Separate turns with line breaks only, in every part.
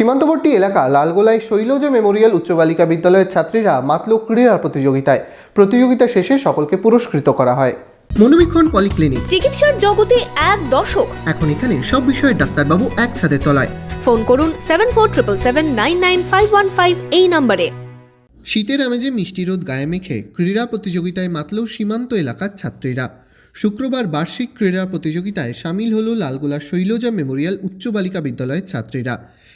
সীমান্তবর্তী এলাকা লালগোলায় শৈলজ মেমোরিয়াল উচ্চ বালিকা বিদ্যালয়ের ছাত্রীরা মাতল ক্রীড়া প্রতিযোগিতায়। প্রতিযোগিতা শেষে সকলকে পুরস্কৃত করা হয়। মনোবীক্ষণ পলিক্লিনিক।
চিকিৎসার জগতে এক দশক
এখন এখানে সব বিষয়ে ডাক্তারবাবু এক ছাদে তলায়।
ফোন করুন seven four triple seven nine nine five one five এই নম্বরে।
শীতের আমেজে মিষ্টি রোদ গায়ে মেখে ক্রীড়া প্রতিযোগিতায় মাতল সীমান্ত এলাকার ছাত্রীরা। শুক্রবার বার্ষিক ক্রীড়া প্রতিযোগিতায় সামিল হলো লালগোলা শৈলজা মেমোরিয়াল উচ্চ বালিকা বিদ্যালয়ের ছাত্রীরা।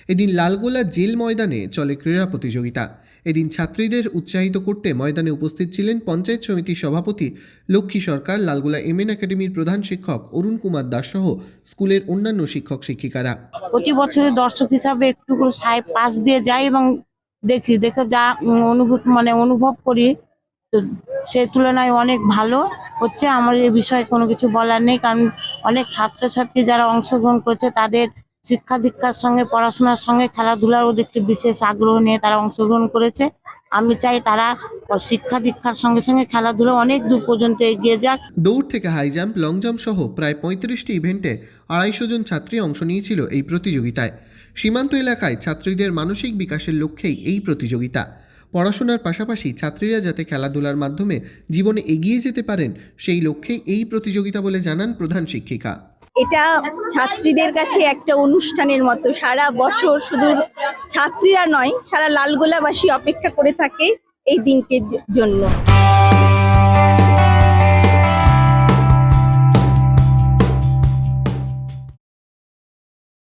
এদিন লালগোলা জেল ময়দানে চলে ক্রীড়া প্রতিযোগিতা। এদিন ছাত্রীদের উৎসাহিত করতে ময়দানে উপস্থিত ছিলেন পঞ্চায়েত সমিতির সভাপতি লক্ষ্মী সরকার, লালগোলা এমএন একাডেমির প্রধান শিক্ষক অরুণ কুমার দাস সহ স্কুলের অন্যান্য শিক্ষক শিক্ষিকারা।
প্রতি বছরের দর্শক হিসাবে একটু করে সাই পাশ দিয়ে যাই এবং দেখি, দেখে যা অনুভূত মানে অনুভব করি। তো সেই তুলনায় অনেক ভালো। হচ্ছে আমার এই বিষয়ে কোনো কিছু বলার নেই, কারণ অনেক ছাত্রছাত্রী যারা অংশগ্রহণ করেছে তাদের শিক্ষা দীক্ষার সঙ্গে, পড়াশোনার সঙ্গে খেলাধুলার ওদের একটি বিশেষ আগ্রহ নিয়ে তারা অংশগ্রহণ করেছে। আমি চাই তারা শিক্ষা দীক্ষার সঙ্গে সঙ্গে খেলাধুলা অনেক দূর পর্যন্ত এগিয়ে যাক।
দৌড় থেকে হাই জাম্প, লং জাম্প সহ প্রায় পঁয়ত্রিশটি ইভেন্টে আড়াইশো জন ছাত্রী অংশ নিয়েছিল এই প্রতিযোগিতায়। সীমান্ত এলাকায় ছাত্রীদের মানসিক বিকাশের লক্ষ্যেই এই প্রতিযোগিতা। পড়াশোনার পাশাপাশি ছাত্রীরা যাতে খেলাধুলার মাধ্যমে জীবনে এগিয়ে যেতে পারেন, সেই লক্ষ্যে এই প্রতিযোগিতা বলে জানান প্রধান শিক্ষিকা।
এটা ছাত্রীদের কাছে একটা অনুষ্ঠানের মতো। সারা বছর শুধু ছাত্রীরা নয়, সারা লালগোলাবাসী অপেক্ষা করে থাকে এই দিনটির জন্য।